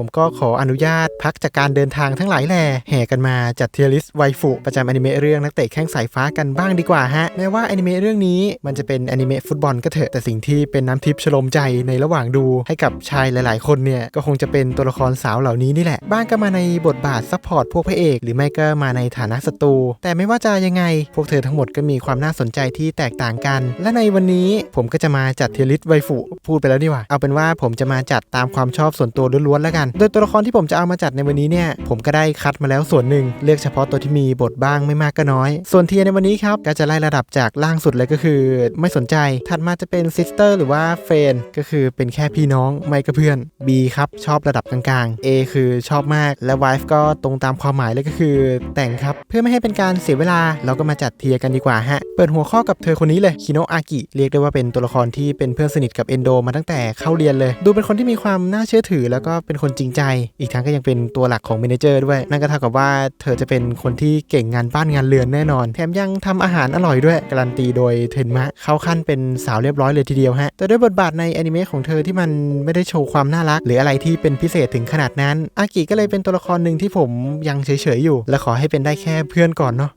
ผมก็ขออนุญาตพักจากการเดินทางทั้งหลายแหล่แห่กันมาจัดเทียริสไวฟุประจำอนิเมะเรื่องนักเตะแข้งสายฟ้ากันบ้างดีกว่าฮะแม้ว่าอนิเมะเรื่องนี้มันจะเป็นอนิเมะฟุตบอลก็เถอะแต่สิ่งที่เป็นน้ำทิพย์ชโลมใจในระหว่างดูให้กับชายหลาย ๆ คนเนี่ยก็คงจะเป็นตัวละครสาวเหล่านี้นี่แหละ บ้างก็มาในบทบาทซัพพอร์ตพวกพระเอก หรือไม่ก็มาในฐานะศัตรูแต่ไม่ว่าจะยังไง พวกเธอทั้งหมดก็มีความน่าสนใจที่แตกต่างกัน และในวันนี้ผมก็จะมาจัดเทียริสไวฟุพูดไปแล้วนี่ว่าเอาเป็นว่าผมจะมาจัดตามความชอบส่วนตัวล้วนๆแล้วกันโดยตัวละครที่ผมจะเอามาจัดในวันนี้เนี่ยผมก็ได้คัดมาแล้วส่วนหนึ่งเลือกเฉพาะตัวที่มีบทบ้างไม่มากก็น้อย ส่วนเทียในวันนี้ครับก็จะไล่ระดับจากล่างสุดเลยก็คือ ไม่สนใจถัดมาจะเป็นซิสเตอร์หรือว่าเฟนก็คือเป็นแค่พี่น้องไม่ก็เพื่อน B ครับชอบระดับกลางๆ A คือชอบมากและ wife ก็ตรงตามความหมายเลยก็คือ แต่งครับเพื่อไม่ให้เป็นการเสียเวลาเราก็มาจัดเทียกันดีกว่าฮะเปิดหัวข้อกับเธอคนนี้เลยคิโนะอากิเรียกได้ว่าเป็นตัวละครที่เป็นเพื่อนสนิทกับเอนโดมาตั้งแต่เข้าเรียนเลย ดูเป็นคนที่มีความน่าเชื่อถือ แล้วก็เป็นคนจริงใจ อีกทั้งก็ยังเป็นตัวหลักของเมนเจอร์ด้วย นั่นก็เท่ากับว่าเธอจะเป็นคนที่เก่งงานบ้านงานเรือนแน่นอน แถมยังทำอาหารอร่อยด้วย การันตีโดยเทนมะ เข้าขั้นเป็นสาวเรียบร้อยเลยทีเดียวฮะ แต่ด้วยบทบาทในแอนิเมะของเธอที่มันไม่ได้โชว์ความน่ารัก หรืออะไรที่เป็นพิเศษถึงขนาดนั้น อากิก็เลยเป็นตัวละครหนึ่งที่ผมยังเฉยๆอยู่ และขอให้เป็นได้แค่เพื่อนก่อนเนาะ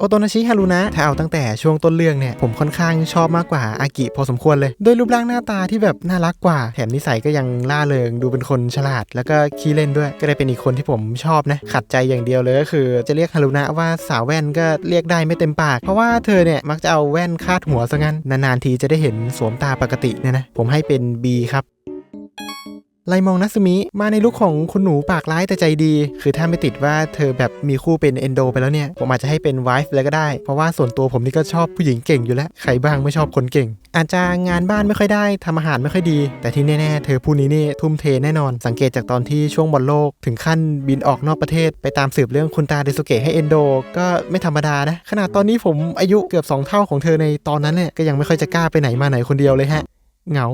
โอโตนาชิฮารุนะถ้าเอาตั้งแต่ช่วงต้นเรื่องเนี่ย ผมค่อนข้างชอบมากกว่าอากิพอสมควรเลย ด้วยรูปร่างหน้าตาที่แบบน่ารักกว่า แถมนิสัยก็ยังล่าเริง ดูเป็นคนฉลาด แล้วก็ขี้เล่นด้วย ก็ได้เป็นอีกคนที่ผมชอบนะ ขัดใจอย่างเดียวเลยก็คือ จะเรียกฮารุนะว่าสาวแว่นก็เรียกได้ไม่เต็มปาก เพราะว่าเธอเนี่ยมักจะเอาแว่นคาดหัวซะงั้น นานๆทีจะได้เห็นสวมตาปกติเนี่ยนะ ผมให้เป็น B ครับ ไลมองนัสมิมาในลุคของคุณหนูปากร้ายแต่ใจดี คือถ้าไม่ติดว่าเธอแบบมีคู่เป็นเอนโดไปแล้วเนี่ย ผมอาจจะให้เป็นไวฟ์เลยก็ได้ เพราะว่าส่วนตัวผมนี่ก็ชอบผู้หญิงเก่งอยู่แล้ว ใครบ้างไม่ชอบคนเก่ง อาจจะงานบ้านไม่ค่อยได้ทำอาหารไม่ค่อยดี แต่ที่แน่ๆ เธอผู้นี้นี่ทุ่มเทแน่นอน สังเกตจากตอนที่ช่วงบอลโลก ถึงขั้นบินออกนอกประเทศ ไปตามสืบเรื่องคุณตาเดสุเกะให้เอนโดก็ไม่ธรรมดานะ ขนาดตอนนี้ผมอายุเกือบสองเท่าของเธอในตอนนั้นเนี่ยก็ยังไม่ค่อยจะกล้าไปไหนมาไหนคนเดียวเลยฮะเหงา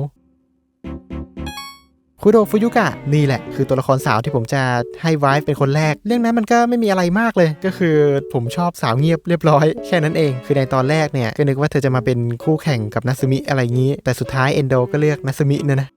คุโดฟุยุกะนี่แหละ คือตัวละครสาวที่ผมจะให้ไว้เป็นคนแรก เรื่องนั้นมันก็ไม่มีอะไรมากเลย ก็คือผมชอบสาวเงียบเรียบร้อย แค่นั้นเอง คือในตอนแรกเนี่ยก็นึกว่าเธอจะมาเป็นคู่แข่งกับนัซึมิอะไรงี้ แต่สุดท้ายเอนโดก็เลือกนัซึมิเนี่ยนะ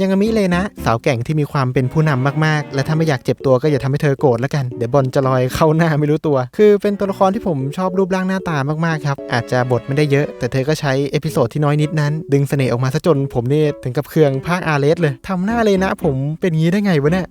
ยังอามิเลยนะ สาวแก่งที่มีความเป็นผู้นำมากๆ และถ้าไม่อยากเจ็บตัวก็อย่าทำให้เธอโกรธแล้วกัน เดี๋ยวบอลจะลอยเข้าหน้าไม่รู้ตัว คือเป็นตัวละครที่ผมชอบรูปร่างหน้าตามากๆครับ อาจจะบทไม่ได้เยอะ แต่เธอก็ใช้เอพิโซดที่น้อยนิดนั้น ดึงเสน่ห์ออกมาซะจนผมนี่ถึงกับเคืองภาคอาเลสเลยทำหน้าเลยนะ ผมเป็นงี้ได้ไงวะเนี่ย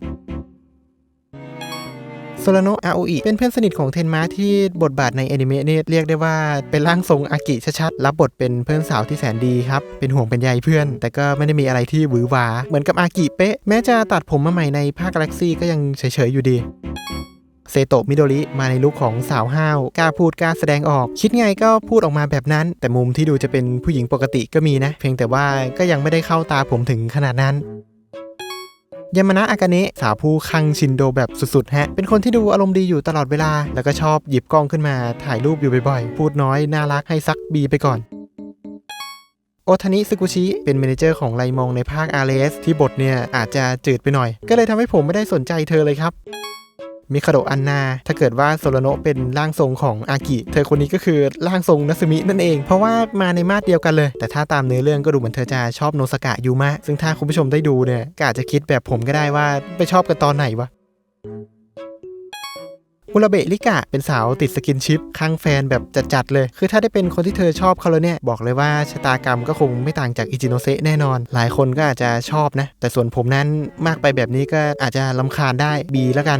โซลาโนะอาโออิเป็นเพื่อนสนิทของเทนมาที่บทบาทในแอนิเมะเนี่ยเรียกได้ว่าเป็นร่างทรงอากิชัดๆรับบทเป็นเพื่อนสาวที่แสนดีครับ เป็นห่วงเป็นใยเพื่อน แต่ก็ไม่ได้มีอะไรที่หวือหวา เหมือนกับอากิเป๊ะ แม้จะตัดผมมาใหม่ในภาคกาแล็กซี่ก็ยังเฉยๆอยู่ดีเซโตะมิโดริมาในลุคของสาวห้าวกล้าพูดกล้าแสดงออก คิดไงก็พูดออกมาแบบนั้น แต่มุมที่ดูจะเป็นผู้หญิงปกติก็มีนะ เพียงแต่ว่าก็ยังไม่ได้เข้าตาผมถึงขนาดนั้น ยามานะอากาเนะสาวผู้คังชินโดแบบสุดๆฮะ เป็นคนที่ดูอารมณ์ดีอยู่ตลอดเวลา แล้วก็ชอบหยิบกล้องขึ้นมาถ่ายรูปอยู่บ่อยๆ พูดน้อย น่ารักให้ซักบีไปก่อนโอทานิซึกุชิเป็นเมนเจอร์ของไลมองในภาคอาเลสที่บทเนี่ยอาจจะจืดไปหน่อย ก็เลยทำให้ผมไม่ได้สนใจเธอเลยครับ มิคาโดอันนา ถ้าเกิดว่าโซโลโนะเป็นร่างทรงของอากิ เธอคนนี้ก็คือร่างทรงนัสมินั่นเอง เพราะว่ามาในมาดเดียวกันเลย แต่ถ้าตามเนื้อเรื่องก็ดูเหมือนเธอจะชอบโนสกะยูมะ ซึ่งถ้าคุณผู้ชมได้ดูเนี่ยก็อาจจะคิดแบบผมก็ได้ว่าไปชอบกันตอนไหนวะอุระเบะลิกะเป็นสาวติดสกินชิปข้างแฟนแบบจัดๆเลย คือถ้าได้เป็นคนที่เธอชอบเขาแล้วเนี่ย บอกเลยว่าชะตากรรมก็คงไม่ต่างจากอิจิโนเซะแน่นอน หลายคนก็อาจจะชอบนะ แต่ส่วนผมนั้นมากไปแบบนี้ก็อาจจะลำคาญได้บีแล้วกัน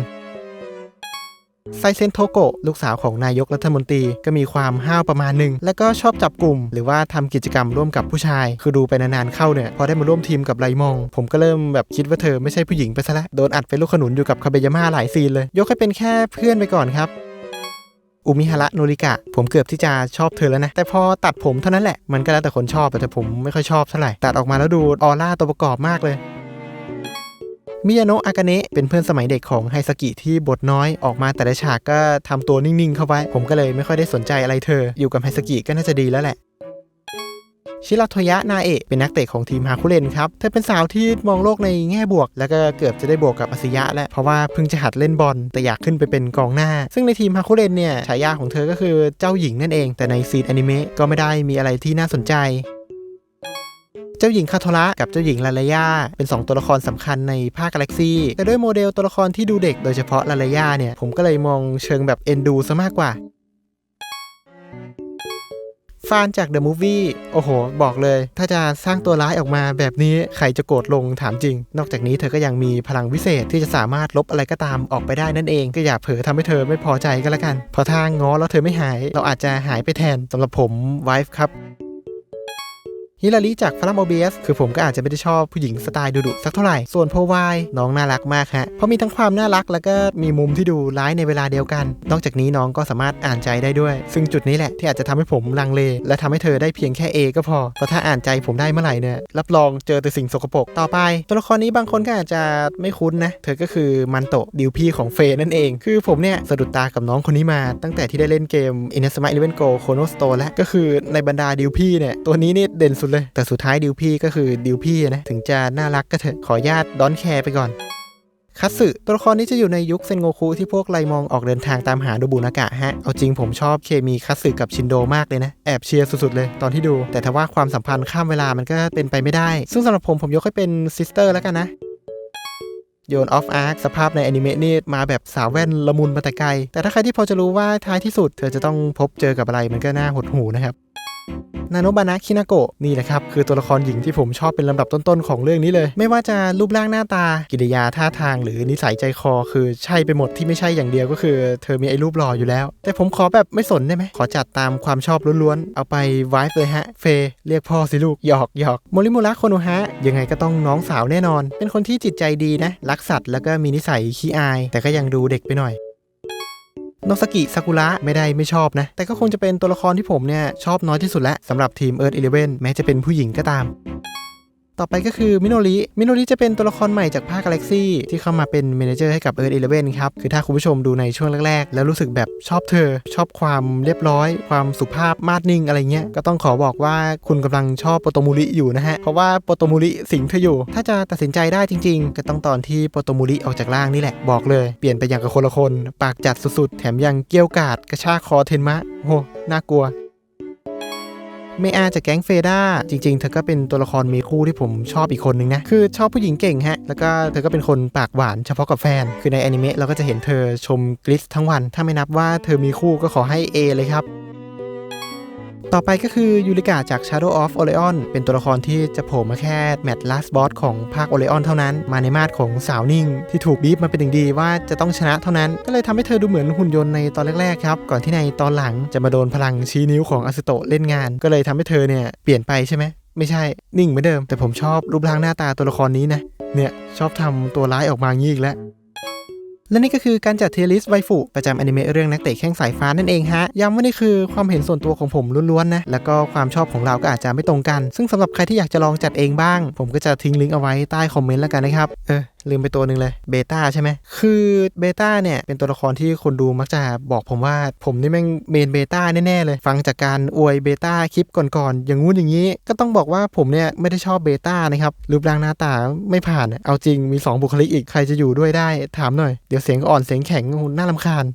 ไซเซนโทโกะลูกสาวของนายกรัฐมนตรีก็มีความห้าวประมาณหนึ่ง แล้วก็ชอบจับกลุ่ม หรือว่าทำกิจกรรมร่วมกับผู้ชาย คือดูไปนานๆเข้าเนี่ย พอได้มาร่วมทีมกับไรมอง ผมก็เริ่มแบบคิดว่าเธอไม่ใช่ผู้หญิงไปซะแล้วโดนอัดเป็นลูกขนุนอยู่กับคาเบยาม่าหลายซีนเลย ยกให้เป็นแค่เพื่อนไปก่อนครับอุมิฮาระโนริกะ ผมเกือบที่จะชอบเธอแล้วนะ แต่พอตัดผมเท่านั้นแหละมันก็แล้วแต่คนชอบแต่ผมไม่ค่อยชอบเท่าไหร่ตัดออกมาแล้วดูออร่าตัวประกอบมากเลย มิยาโนะอากาเนะเป็นเพื่อนสมัยเด็กของไฮสกิที่บทน้อยออกมาแต่ละฉากก็ทำตัวนิ่งๆ เข้าไว้ ผมก็เลยไม่ค่อยได้สนใจอะไรเธอ อยู่กับไฮสกิก็น่าจะดีแล้วแหละชิราโทยะนาเอะเป็นนักเตะของทีมฮาคุเรนครับ เธอเป็นสาวที่มองโลกในแง่บวก แล้วก็เกือบจะได้บวกกับอาซิยะแล้วเพราะว่าเพิ่งจะหัดเล่นบอล แต่อยากขึ้นไปเป็นกองหน้า ซึ่งในทีมฮาคุเรนเนี่ยฉายาของเธอก็คือเจ้าหญิงนั่นเอง แต่ในซีนอนิเมะก็ไม่ได้มีอะไรที่น่าสนใจ จ้าหญิงคาโทระกับเจ้าหญิงลาลายาเป็น 2 ตัวละครสำคัญในภาคกาแล็กซี่แต่ด้วยโมเดลตัวละครที่ดูเด็กโดยเฉพาะลาลายาเนี่ยผมก็เลยมองเชิงแบบเอ็นดูซะมากกว่าฟานจากเดอะมูฟวี่โอ้โห บอกเลย ถ้าจะสร้างตัวร้ายออกมาแบบนี้ ใครจะโกรธลงถามจริง นอกจากนี้เธอก็ยังมีพลังวิเศษที่จะสามารถลบอะไรก็ตามออกไปได้นั่นเอง ก็อย่าเผลอทำให้เธอไม่พอใจก็แล้วกันพราะถ้าง้อแล้วเธอไม่หาย เราอาจจะหายไปแทนสำหรับผมไวฟ์ครับ ฮิลารีจากฟลัมโอเบียสคือผมก็อาจจะไม่ได้ชอบผู้หญิงสไตล์ดุๆสักเท่าไหร่ ส่วนโพวายน้องน่ารักมากฮะ เพราะมีทั้งความน่ารักแล้วก็มีมุมที่ดูร้ายในเวลาเดียวกัน นอกจากนี้น้องก็สามารถอ่านใจได้ด้วย ซึ่งจุดนี้แหละที่อาจจะทำให้ผมลังเล และทำให้เธอได้เพียงแค่ A ก็พอเพราะถ้าอ่านใจผมได้เมื่อไหร่เนี่ยรับรองเจอแต่สิ่งสกปรกต่อไป ตัวละครนี้บางคนก็อาจจะไม่คุ้นนะเธอก็คือมันโตดิวพี่ของเฟย์นั่นเอง คือผมเนี่ยสะดุดตากับน้องคนนี้มา ตั้งแต่ที่ได้เล่นเกม i n a s m a Eleven Go Chrono Store แล้วก็คือในบรรดาดิวพี่เนี่ยตัวนี้นี่เด่นสุดเลย แต่สุดท้ายดิวพี่ก็คือดิวพี่นะ ถึงจะน่ารักก็เถอะ ขอญาตดอนแคร์ไปก่อน คัตสึตัวละครนี้จะอยู่ในยุคเซนโงคุที่พวกไลมองออกเดินทางตามหาโดบุนากะฮะ เอาจริงผมชอบเคมีคัตสึกับชินโดมากเลยนะ แอบเชียร์สุดๆเลยตอนที่ดู แต่ถ้าว่าความสัมพันธ์ข้ามเวลามันก็เป็นไปไม่ได้ ซึ่งสำหรับผมผมยกให้เป็นซิสเตอร์แล้วกันนะโยนออฟอาร์คสภาพในแอนิเมะนี่มาแบบสาวแว่นละมุนมาแต่ไกล แต่ถ้าใครที่พอจะรู้ว่าท้ายที่สุด เธอจะต้องพบเจอกับอะไรมันก็น่าหดหูนะครับ นาโนบานะคินาโกะนี่แหละครับ คือตัวละครหญิงที่ผมชอบเป็นลำดับต้นๆ ของเรื่องนี้เลย ไม่ว่าจะรูปร่างหน้าตา กิริยาท่าทางหรือนิสัยใจคอ คือใช่ไปหมดที่ไม่ใช่อย่างเดียวก็คือ เธอมีไอ้รูปหล่ออยู่แล้ว แต่ผมขอแบบไม่สนได้ไหม ขอจัดตามความชอบล้วนๆ เอาไปไวฟ์เลยฮะ เฟยเรียกพ่อสิลูก หยอกหยอกโมริมุระโคโนฮะ ยังไงก็ต้องน้องสาวแน่นอน เป็นคนที่จิตใจดีนะรักสัตว์แล้วก็มีนิสัยขี้อาย แต่ก็ยังดูเด็กไปหน่อย โนสกิซากุระไม่ได้ไม่ชอบนะ แต่ก็คงจะเป็นตัวละครที่ผมเนี่ยชอบน้อยที่สุดแล้วสำหรับทีม Earth Eleven แม้จะเป็นผู้หญิงก็ตาม ต่อไปก็คือมิโนริมิโนริจะเป็นตัวละครใหม่จากภาค Galaxy ที่เข้ามาเป็นเมเนเจอร์ให้กับ Earth Eleven ครับ คือถ้าคุณผู้ชมดูในช่วงแรก ๆ แล้วรู้สึกแบบชอบเธอ ชอบความเรียบร้อย ความสุภาพมาดนิ่งอะไรเงี้ย ก็ต้องขอบอกว่าคุณกำลังชอบโปโตมูริอยู่นะฮะ เพราะว่าโปโตมูริสิงเธออยู่ ถ้าจะตัดสินใจได้จริง ๆ ก็ต้องตอนที่โปโตมูริออกจากร่างนี่แหละบอกเลยเปลี่ยนไปอย่างกับคนละคน ปากจัดสุดๆ แถมยังเกี้ยวกาดกระชากคอเทนมะโอ้โหน่ากลัว เมอาจากแก๊งเฟด้าจริง ๆ เธอก็เป็นตัวละครมีคู่ที่ผมชอบอีกคนนึงนะ คือชอบผู้หญิงเก่งฮะ แล้วก็เธอก็เป็นคนปากหวานเฉพาะกับแฟน คือในแอนิเมะเราก็จะเห็นเธอชมกริสทั้งวัน ถ้าไม่นับว่าเธอมีคู่ก็ขอให้ A เลยครับ ต่อไปก็คือยูริกาจาก Shadow of Oleon เป็นตัวละครที่จะโผล่มาแค่แมตช์ last boss ของภาค Oleon เท่านั้น มาในมาดของสาวนิ่ง ที่ถูกบีบมาเป็นอย่างดีว่าจะต้องชนะเท่านั้น ก็เลยทำให้เธอดูเหมือนหุ่นยนต์ในตอนแรกๆครับ ก่อนที่ในตอนหลังจะมาโดนพลังชี้นิ้วของอาสโตะเล่นงาน ก็เลยทำให้เธอเนี่ยเปลี่ยนไปใช่ไหมไม่ใช่ นิ่งเหมือนเดิม แต่ผมชอบรูปร่างหน้าตาตัวละครนี้นะ เนี่ยชอบทำตัวร้ายออกมางี้อีกแล้ว และนี่ก็คือการจัดเทลิสไวฟุประจำอนิเมะเรื่องนักเตะแข้งสายฟ้านั่นเองฮะ ย้ำว่านี่คือความเห็นส่วนตัวของผมล้วนๆนะ แล้วก็ความชอบของเราก็อาจจะไม่ตรงกัน ซึ่งสำหรับใครที่อยากจะลองจัดเองบ้าง ผมก็จะทิ้งลิงก์เอาไว้ใต้คอมเมนต์แล้วกันนะครับ เออ ลืมไปตัวหนึ่งเลยเบต้าใช่ไหมคือเบต้าเนี่ยเป็นตัวละครที่คนดูมักจะบอกผมว่าผมนี่แม่งเมนเบต้าแน่ๆเลย ฟังจากการอวยเบต้าคลิปก่อนๆอย่างงู้นอย่างนี้ ก็ต้องบอกว่าผมเนี่ยไม่ได้ชอบเบต้านะครับรูปร่างหน้าตาไม่ผ่านเอาจริงมี 2 บุคลิกอีกใครจะอยู่ด้วยได้ถามหน่อยเดี๋ยวเสียงอ่อนเสียงแข็งโอ้โหน่าลำคาญ